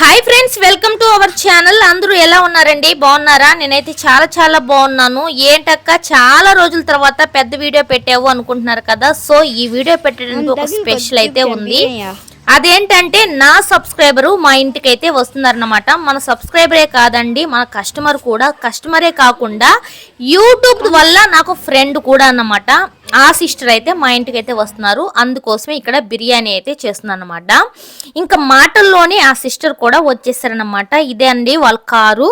Hi friends welcome to our channel అందరూ ఎలా ఉన్నారండి? బాగున్నారా? నేనైతే చాలా చాలా బాగున్నాను. ఏంటక్క? చాలా రోజుల తర్వాత పెద్ద వీడియో పెట్టావు అనుకుంటున్నారు కదా. సో ఈ వీడియో పెట్టడానికి ఒక స్పెషల్ అయితే ఉంది. అదేంటంటే నా సబ్స్క్రైబరు మా ఇంటికి అయితే వస్తున్నారన్నమాట. మన సబ్స్క్రైబరే కాదండి మన కస్టమర్ కూడా. కస్టమరే కాకుండా యూట్యూబ్ వల్ల నాకు ఫ్రెండ్ కూడా అన్నమాట. ఆ సిస్టర్ అయితే మా ఇంటికి అయితే వస్తున్నారు. అందుకోసమే ఇక్కడ బిర్యానీ అయితే చేస్తున్నాను అనమాట ఇంకా మాటల్లోనే ఆ సిస్టర్ కూడా వచ్చేసారనమాట ఇదే అండి వాళ్ళ కారు.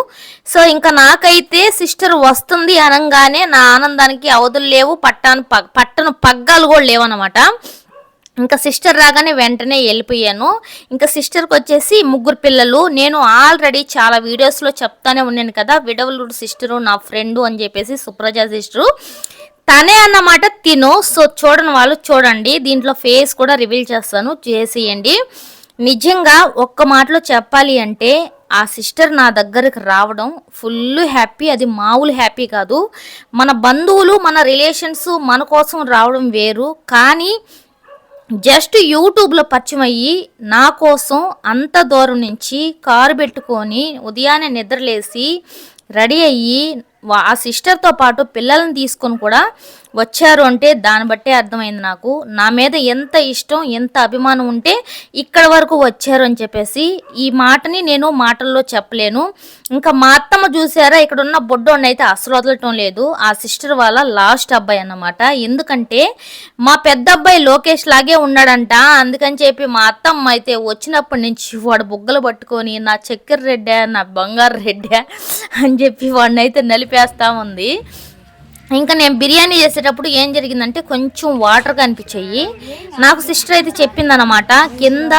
సో ఇంకా నాకైతే సిస్టర్ వస్తుంది అనగానే నా ఆనందానికి అవధులు లేవు. పట్టాను పట్టను పగ్గాలు కూడా లేవు అనమాట ఇంకా సిస్టర్ రాగానే వెంటనే వెళ్ళిపోయాను. ఇంకా సిస్టర్కి వచ్చేసి ముగ్గురు పిల్లలు. నేను ఆల్రెడీ చాలా వీడియోస్లో చెప్తానే ఉన్నాను కదా విడవలుడు సిస్టరు నా ఫ్రెండు అని చెప్పేసి సుప్రజ సిస్టరు. తనే అన్నమాట తిను. సో చూడని వాళ్ళు చూడండి. దీంట్లో ఫేస్ కూడా రివీల్ చేస్తాను. చేసేయండి. నిజంగా ఒక్క మాటలో చెప్పాలి అంటే ఆ సిస్టర్ నా దగ్గరికి రావడం ఫుల్ హ్యాపీ. అది మామూలు హ్యాపీ కాదు. మన బంధువులు మన రిలేషన్స్ మన కోసం రావడం వేరు. కానీ జస్ట్ యూట్యూబ్లో పరిచయమయ్యి నా కోసం అంత దూరం నుంచి కారు పెట్టుకొని ఉదయాన్నే నిద్రలేసి రెడీ అయ్యి ఆ సిస్టర్తో పాటు పిల్లల్ని తీసుకొని కూడా వచ్చారు అంటే దాన్ని బట్టే అర్థమైంది నాకు. నా మీద ఎంత ఇష్టం ఎంత అభిమానం ఉంటే ఇక్కడ వరకు వచ్చారు అని చెప్పేసి ఈ మాటని నేను మాటల్లో చెప్పలేను. ఇంకా మా అత్తమ్మ చూసారా ఇక్కడ ఉన్న బొడ్డోడిని అయితే అసలు వదలటం లేదు. ఆ సిస్టర్ వాళ్ళ లాస్ట్ అబ్బాయి అన్నమాట. ఎందుకంటే మా పెద్ద అబ్బాయి లోకేష్ లాగే ఉన్నాడంట. అందుకని చెప్పి మా అత్తమ్మ అయితే వచ్చినప్పటి నుంచి వాడు బుగ్గలు పట్టుకొని నా చక్కెర రెడ్డా నా బంగారు రెడ్డా అని చెప్పి వాడిని అయితే నలిపేస్తా ఉంది. ఇంకా నేను బిర్యానీ చేసేటప్పుడు ఏం జరిగిందంటే కొంచెం వాటర్ కనిపించాయి. నాకు సిస్టర్ అయితే చెప్పిందనమాట కింద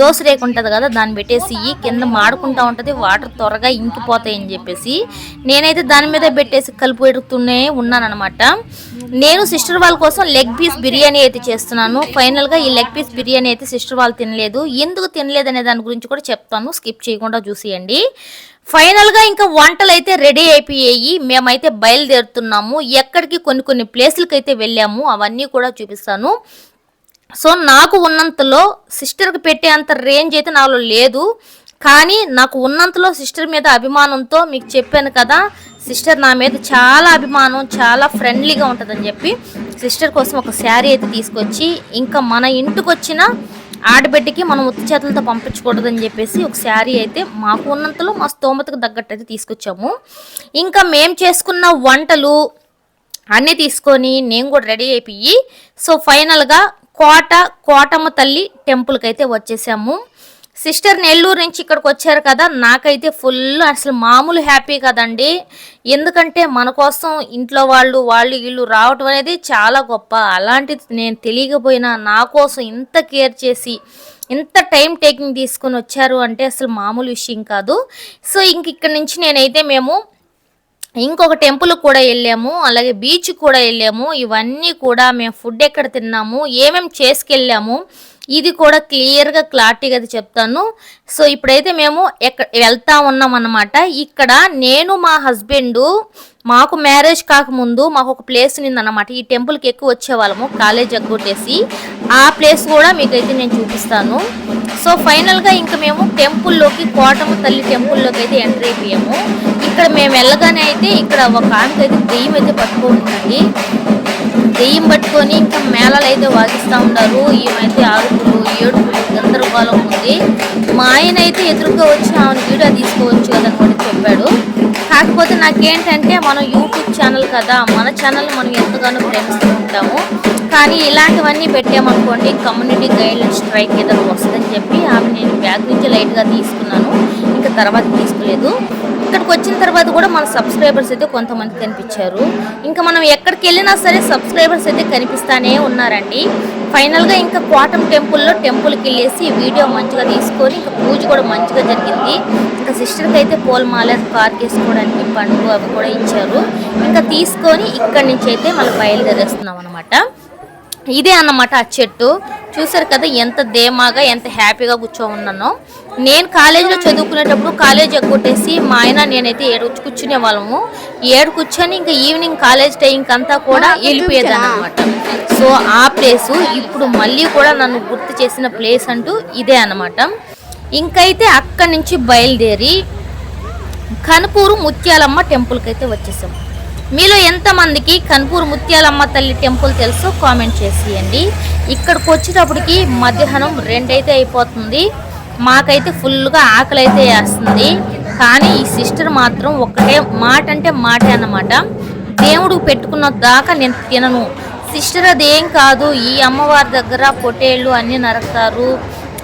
దోశ రేకు ఉంటుంది కదా దాన్ని పెట్టేసి కింద మాడుకుంటా ఉంటుంది వాటర్ త్వరగా ఇంకిపోతాయి అని చెప్పేసి నేనైతే దాని మీద పెట్టేసి కలిపి పెడుతూనే ఉన్నానమాట నేను సిస్టర్ వాళ్ళ కోసం లెగ్ పీస్ బిర్యానీ అయితే చేస్తున్నాను. ఫైనల్గా ఈ లెగ్ పీస్ బిర్యానీ అయితే సిస్టర్ వాళ్ళు తినలేదు. ఎందుకు తినలేదు అనే దాని గురించి కూడా చెప్తాను. స్కిప్ చేయకుండా చూసేయండి. ఫైనల్గా ఇంకా వంటలు అయితే రెడీ అయిపోయాయి. మేమైతే బయలుదేరుతున్నాము. ఎక్కడికి కొన్ని కొన్ని ప్లేసులకి అయితే వెళ్ళాము. అవన్నీ కూడా చూపిస్తాను. సో నాకు ఉన్నంతలో సిస్టర్కి పెట్టే అంత రేంజ్ అయితే నాలో లేదు. కానీ నాకు ఉన్నంతలో సిస్టర్ మీద అభిమానంతో మీకు చెప్పాను కదా సిస్టర్ నా మీద చాలా అభిమానం చాలా ఫ్రెండ్లీగా ఉంటుందని చెప్పి సిస్టర్ కోసం ఒక శారీ అయితే తీసుకొచ్చి ఇంకా మన ఇంటికి వచ్చిన ఆడబిడ్డకి మనం ఉత్తి చేతులతో పంపించకూడదని చెప్పేసి ఒక శారీ అయితే మాకు ఉన్నంతలో మా స్తోమతకు తగ్గట్టు అయితే తీసుకొచ్చాము. ఇంకా మేము చేసుకున్న వంటలు అన్నీ తీసుకొని నేను కూడా రెడీ అయిపోయి సో ఫైనల్గా కోట కోటమ్మ తల్లి టెంపుల్కి అయితే వచ్చేసాము. సిస్టర్ నెల్లూరు నుంచి ఇక్కడికి వచ్చారు కదా నాకైతే ఫుల్ అసలు మామూలు హ్యాపీ కదండి. ఎందుకంటే మన కోసం ఇంట్లో వాళ్ళు వాళ్ళు వీళ్ళు రావటం అనేది చాలా గొప్ప. అలాంటిది నేను తెలియకపోయినా నా కోసం ఇంత కేర్ చేసి ఇంత టైం టేకింగ్ తీసుకొని వచ్చారు అంటే అసలు మామూలు విషయం కాదు. సో ఇంక ఇక్కడ నుంచి నేనైతే మేము ఇంకొక టెంపుల్ కూడా వెళ్ళాము అలాగే బీచ్ కూడా వెళ్ళాము. ఇవన్నీ కూడా మేము ఫుడ్ ఎక్కడ తిన్నాము ఏమేమి చేసుకెళ్ళాము ఇది కూడా క్లియర్గా క్లారిటీగా అది చెప్తాను. సో ఇప్పుడైతే మేము ఎక్కడ వెళ్తా ఉన్నాం అన్నమాట ఇక్కడ నేను మా హస్బెండ్ మాకు మ్యారేజ్ కాకముందు మాకు ఒక ప్లేస్ ఉందన్నమాట ఈ టెంపుల్కి ఎక్కువ వచ్చేవాళ్ళము కాలేజ్ ఎగ్గొట్టేసి ఆ ప్లేస్ కూడా మీకైతే నేను చూపిస్తాను. సో ఫైనల్గా ఇంకా మేము టెంపుల్లోకి కోటము తల్లి టెంపుల్లోకి అయితే ఎంటర్ అయిపోయాము. ఇక్కడ మేము వెళ్ళగానే అయితే ఇక్కడ ఒక ఆమెకి అయితే దెయ్యం అయితే పట్టుకుంటుందండి దెయ్యం పట్టుకొని ఇంకా మేళాలు అయితే వాగిస్తూ ఉన్నారు. ఏమైతే ఆరుపులు ఏడుపులు గందరగోళం ఉంది. మా ఆయన అయితే ఎదురుగా వచ్చి ఆమెను వీడియో తీసుకోవచ్చు కదా కూడా చెప్పాడు. కాకపోతే నాకేంటంటే మనం యూట్యూబ్ ఛానల్ కదా మన ఛానల్ మనం ఎంతగానో ప్రేమిస్తూ ఉంటాము కానీ ఇలాంటివన్నీ పెట్టామనుకోండి కమ్యూనిటీ గైడ్ స్ట్రైక్ ఏదైనా వస్తుందని చెప్పి ఆమె నేను బ్యాగ్ నుంచి లైట్గా తీసుకున్నాను. ఇంకా తర్వాత తీసుకోలేదు. ఇక్కడికి వచ్చిన తర్వాత కూడా మన సబ్స్క్రైబర్స్ అయితే కొంతమంది కనిపించారు. ఇంకా మనం ఎక్కడికి వెళ్ళినా సరే సబ్స్క్రైబర్స్ అయితే కనిపిస్తానే ఉన్నారండి. ఫైనల్గా ఇంకా కోటం టెంపుల్లో టెంపుల్కి వెళ్ళేసి వీడియో మంచిగా తీసుకొని ఇంకా పూజ కూడా మంచిగా జరిగింది. ఇంకా సిస్టర్కి అయితే పూలమాల కార్ వేసుకోవడానికి పండుగ అవి కూడా ఇచ్చారు. ఇంకా తీసుకొని ఇక్కడి నుంచి అయితే మళ్ళీ బయలుదేరేస్తున్నాం అనమాట ఇదే అన్నమాట ఆ చెట్టు. చూసారు కదా ఎంత ధీమాగా ఎంత హ్యాపీగా కూర్చో ఉన్నానో నేను కాలేజీలో చదువుకునేటప్పుడు కాలేజ్ ఎగ్గొట్టేసి మా ఆయన నేనైతే ఏడు కూర్చునే వాళ్ళము. ఏడు కూర్చొని ఇంకా ఈవినింగ్ కాలేజ్ టైంకి అంతా కూడా వెళ్ళిపోయేదాన్ని అనమాట సో ఆ ప్లేస్ ఇప్పుడు మళ్ళీ కూడా నన్ను గుర్తు చేసిన ప్లేస్ అంటూ ఇదే అన్నమాట. ఇంకైతే అక్కడి నుంచి బయలుదేరి కనుపూరు ముత్యాలమ్మ టెంపుల్కి అయితే వచ్చేసాం. మీలో ఎంతమందికి కన్పూర్ ముత్యాలమ్మ తల్లి టెంపుల్ తెలుసు కామెంట్ చేసేయండి ఇక్కడికి వచ్చేటప్పటికి మధ్యాహ్నం రెండైతే అయిపోతుంది. మాకైతే ఫుల్గా ఆకలి అయితే వేస్తుంది. కానీ ఈ సిస్టర్ మాత్రం ఒక్కటే మాట అంటే మాటే అన్నమాట. దేవుడు పెట్టుకున్న దాకా నేను తినను. సిస్టర్ అదేం కాదు ఈ అమ్మవారి దగ్గర పొటేళ్ళు అన్నీ నరుకుతారు.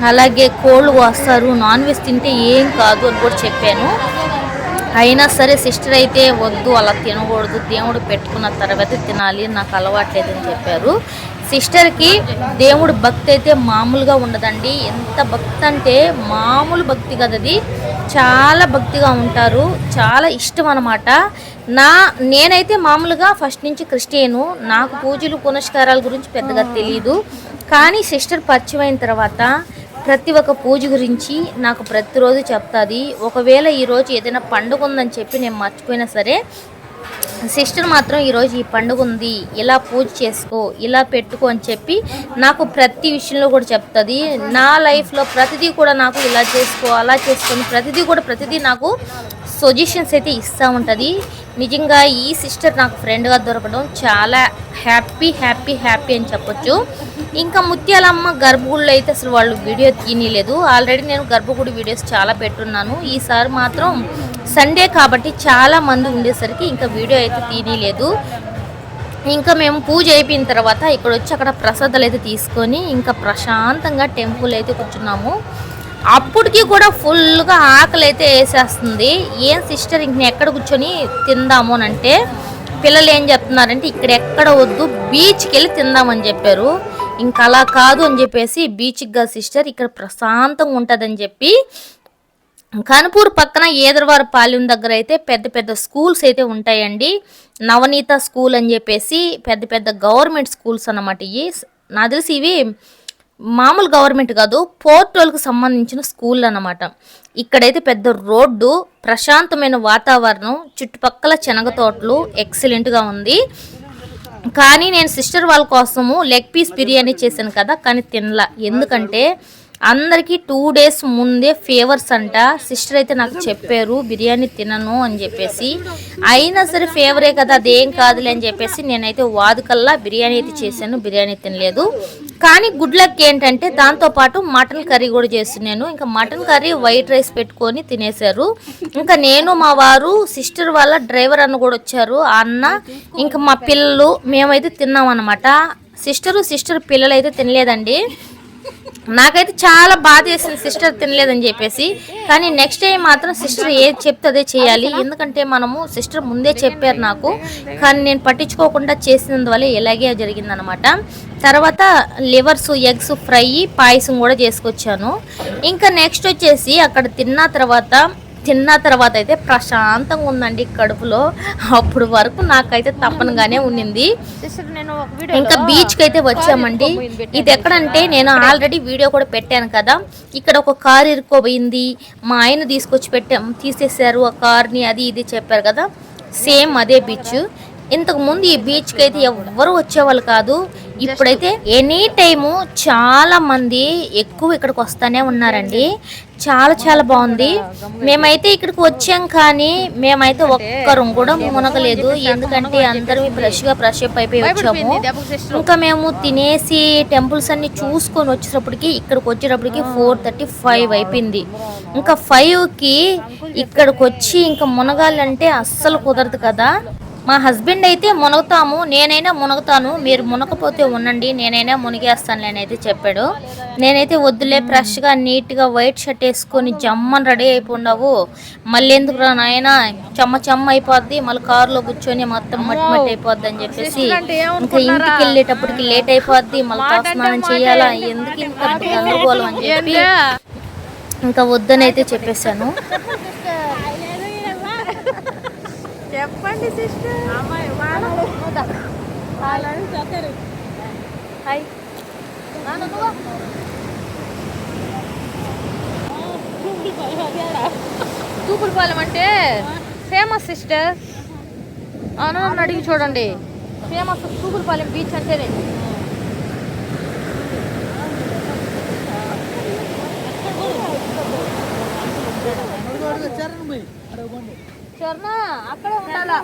అలాగే కోళ్ళు వస్తారు నాన్ వెజ్ తింటే ఏం కాదు అని కూడా చెప్పాను. అయినా సరే సిస్టర్ అయితే వద్దు అలా తినకూడదు దేవుడు పెట్టుకున్న తర్వాత తినాలి నాకు అలవాట్లేదని చెప్పారు. సిస్టర్కి దేవుడు భక్తి అయితే మామూలుగా ఉండదండి. ఎంత భక్తి అంటే మామూలు భక్తి కదది చాలా భక్తిగా ఉంటారు చాలా ఇష్టం అనమాట నా నేనైతే మామూలుగా ఫస్ట్ నుంచి క్రిస్టియను నాకు పూజలు పునస్కారాల గురించి పెద్దగా తెలియదు కానీ సిస్టర్ పరిచయం అయిన తర్వాత ప్రతి ఒక్క పూజ గురించి నాకు ప్రతిరోజు చెప్తుంది. ఒకవేళ ఈరోజు ఏదైనా పండుగ ఉందని చెప్పి నేను మర్చిపోయినా సరే సిస్టర్ మాత్రం ఈరోజు ఈ పండుగ ఉంది. ఇలా పూజ చేసుకో ఇలా పెట్టుకో అని చెప్పి నాకు ప్రతి విషయంలో కూడా చెప్తుంది. నా లైఫ్లో ప్రతిదీ కూడా నాకు ఇలా చేసుకో అలా చేసుకొని ప్రతిదీ కూడా ప్రతిదీ నాకు సజెషన్స్ అయితే ఇస్తూ ఉంటుంది. నిజంగా ఈ సిస్టర్ నాకు ఫ్రెండ్గా దొరకడం చాలా హ్యాపీ హ్యాపీ హ్యాపీ అని చెప్పొచ్చు. ఇంకా ముత్యాలమ్మ గర్భగుడిలో అయితే అసలు వాళ్ళు వీడియో తీయలేదు ఆల్రెడీ నేను గర్భగుడి వీడియోస్ చాలా పెట్టున్నాను. ఈసారి మాత్రం సండే కాబట్టి చాలా మంది ఉండేసరికి ఇంకా వీడియో అయితే తీయలేదు ఇంకా మేము పూజ అయిపోయిన తర్వాత ఇక్కడ వచ్చి అక్కడ ప్రసాదాలు అయితే తీసుకొని ఇంకా ప్రశాంతంగా టెంపుల్ అయితే కూర్చున్నాము. అప్పటికి కూడా ఫుల్గా ఆకలి అయితే వేసేస్తుంది. ఏం సిస్టర్ ఇంక ఎక్కడ కూర్చొని తిందాము అని అంటే పిల్లలు ఏం చెప్తున్నారంటే ఇక్కడ ఎక్కడ వద్దు బీచ్కి వెళ్ళి తిందామని చెప్పారు. ఇంకా అలా కాదు అని చెప్పేసి బీచ్కి గా సిస్టర్ ఇక్కడ ప్రశాంతంగా ఉంటుందని చెప్పి కనుపూర్ పక్కన ఏదరవారు పాలెం దగ్గర అయితే పెద్ద పెద్ద స్కూల్స్ అయితే ఉంటాయండి. నవనీత స్కూల్ అని చెప్పేసి పెద్ద పెద్ద గవర్నమెంట్ స్కూల్స్ అన్నమాట ఇవి నా తెలిసి ఇవి మామూలు గవర్నమెంట్ కాదు పోర్టోల్కి సంబంధించిన స్కూల్ అన్నమాట. ఇక్కడైతే పెద్ద రోడ్డు ప్రశాంతమైన వాతావరణం చుట్టుపక్కల శనగ తోటలు ఎక్సలెంట్గా ఉంది. కానీ నేను సిస్టర్ వాళ్ళ కోసము లెగ్ పీస్ బిర్యానీ చేశాను కదా కానీ తినలా. ఎందుకంటే అందరికీ టూ డేస్ ముందే ఫేవర్స్ అంట. సిస్టర్ అయితే నాకు చెప్పారు బిర్యానీ తినను అని చెప్పేసి. అయినా సరే ఫేవరే కదా అదేం కాదులే అని చెప్పేసి నేనైతే వాదుకల్లా బిర్యానీ అయితే చేశాను బిర్యానీ తినలేదు. కానీ గుడ్ లక్ ఏంటంటే దాంతోపాటు మటన్ కర్రీ కూడా చేస్తున్నాను. ఇంకా మటన్ కర్రీ వైట్ రైస్ పెట్టుకొని తినేశారు. ఇంకా నేను మా వారు సిస్టర్ వాళ్ళ డ్రైవర్ అన్న కూడా వచ్చారు అన్న. ఇంకా మా పిల్లలు మేమైతే తిన్నాం అనమాట సిస్టరు సిస్టర్ పిల్లలు అయితే తినలేదండి. నాకైతే చాలా బాధ వేసింది సిస్టర్ తినలేదని చెప్పేసి. కానీ నెక్స్ట్ టైం మాత్రం సిస్టర్ ఏది చెప్తే అదే చేయాలి. ఎందుకంటే మనము సిస్టర్ ముందే చెప్పారు నాకు. కానీ నేను పట్టించుకోకుండా చేసినందువల్ల ఇలాగే జరిగిందనమాట. తర్వాత లివర్స్ ఎగ్స్ ఫ్రై పాయసం కూడా చేసుకొచ్చాను. ఇంకా నెక్స్ట్ వచ్చేసి అక్కడ తిన్న తర్వాత తిన్న తర్వాత అయితే ప్రశాంతంగా ఉందండి కడుపులో. అప్పుడు వరకు నాకైతే తప్పనగానే ఉండింది. ఇంకా బీచ్కి అయితే వచ్చామండి. ఇది ఎక్కడంటే నేను ఆల్రెడీ వీడియో కూడా పెట్టాను కదా. ఇక్కడ ఒక కార్ ఇరుక్కోబోయింది. మా ఆయన తీసుకొచ్చి పెట్టాం. తీసేశారు ఆ కార్ని అది ఇది చెప్పారు కదా. సేమ్ అదే బీచ్ ఇంతకు ముందు ఈ బీచ్కి అయితే ఎవ్వరు వచ్చేవాళ్ళు కాదు. ఇప్పుడైతే ఎనీ టైము చాలా మంది ఎక్కువ ఇక్కడికి వస్తానే ఉన్నారండి. చాలా చాలా బాగుంది. మేమైతే ఇక్కడికి వచ్చాం కానీ మేమైతే ఒక్కరం కూడా మునగలేదు. ఎందుకంటే అందరం ఫ్రెష్గా ఫ్రెష్ అప్ అయిపోయి వచ్చాము. ఇంకా మేము తినేసి టెంపుల్స్ అన్ని చూసుకొని వచ్చేటప్పటికి ఇక్కడికి వచ్చేటప్పటికి ఫోర్ థర్టీ ఫైవ్ అయిపోయింది. ఇంకా ఫైవ్కి ఇక్కడికి వచ్చి ఇంకా మునగాలంటే అస్సలు కుదరదు కదా. మా హస్బెండ్ అయితే మునగుతాము నేనైనా మునగుతాను మీరు మునకపోతే ఉండండి నేనైనా మునిగేస్తాను నేనైతే చెప్పాడు. నేనైతే వద్దులే ఫ్రెష్గా నీట్గా వైట్ షర్ట్ వేసుకొని జమ్మని రెడీ అయిపోండావు. మళ్ళీ ఎందుకు రా నాయన? చెమ్మ చెమ్మ అయిపోద్ది మళ్ళీ కారులో కూర్చొని మొత్తం మట్టి మట్టి అయిపోద్ది అని చెప్పేసి ఇంకా ఇంటికి వెళ్ళేటప్పటికి లేట్ అయిపోద్ది మళ్ళీ స్నానం చేయాలా? ఎందుకు ఇంత గందరగోళం అని చెప్పి ఇంకా వద్దని అయితే చెప్పేశాను. చెప్పండి సిస్టర్. హాయ్ తూపులపాలెం అంటే ఫేమస్ సిస్టర్. అవును నన్ను అడిగి చూడండి. ఫేమస్ తూపులపాలెం బీచ్ అంటేనే. చరణ అక్కడే ఉండాలా?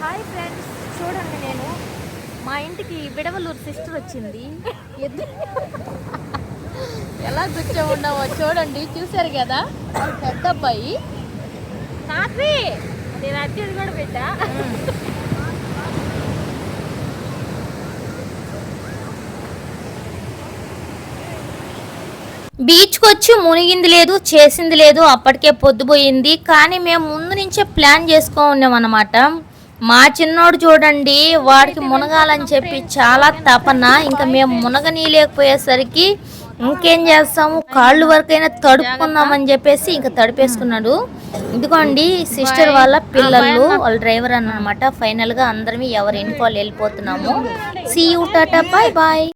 హాయ్ ఫ్రెండ్స్ చూడండి నేను. మా ఇంటికి విడవలూరు సిస్టర్ వచ్చింది. ఎలా కూర్చో ఉన్నావో చూడండి చూశారు కదా? పెద్ద అబ్బాయి. కాఫీ! నేను అచ్చేది కూడా పెట్టా. బీచ్కి వచ్చి మునిగింది లేదు చేసింది లేదు అప్పటికే పొద్దుపోయింది. కానీ మేము ముందు నుంచే ప్లాన్ చేసుకో ఉన్నాం మా చిన్నోడు చూడండి వాడికి మునగాలని చెప్పి చాలా తపన. ఇంకా మేము మునగనీయలేకపోయేసరికి ఇంకేం చేస్తాము? కాళ్ళు వరకైనా తడుపుకుందామని చెప్పేసి ఇంకా తడిపేసుకున్నాడు. ఇదిగోండి సిస్టర్ వాళ్ళ పిల్లలు వాళ్ళ డ్రైవర్ అన్నమాట. ఫైనల్గా అందరం ఎవరి ఇంటికి వాళ్ళు వెళ్ళిపోతున్నాము. సీ యూ టాటా బాయ్ బాయ్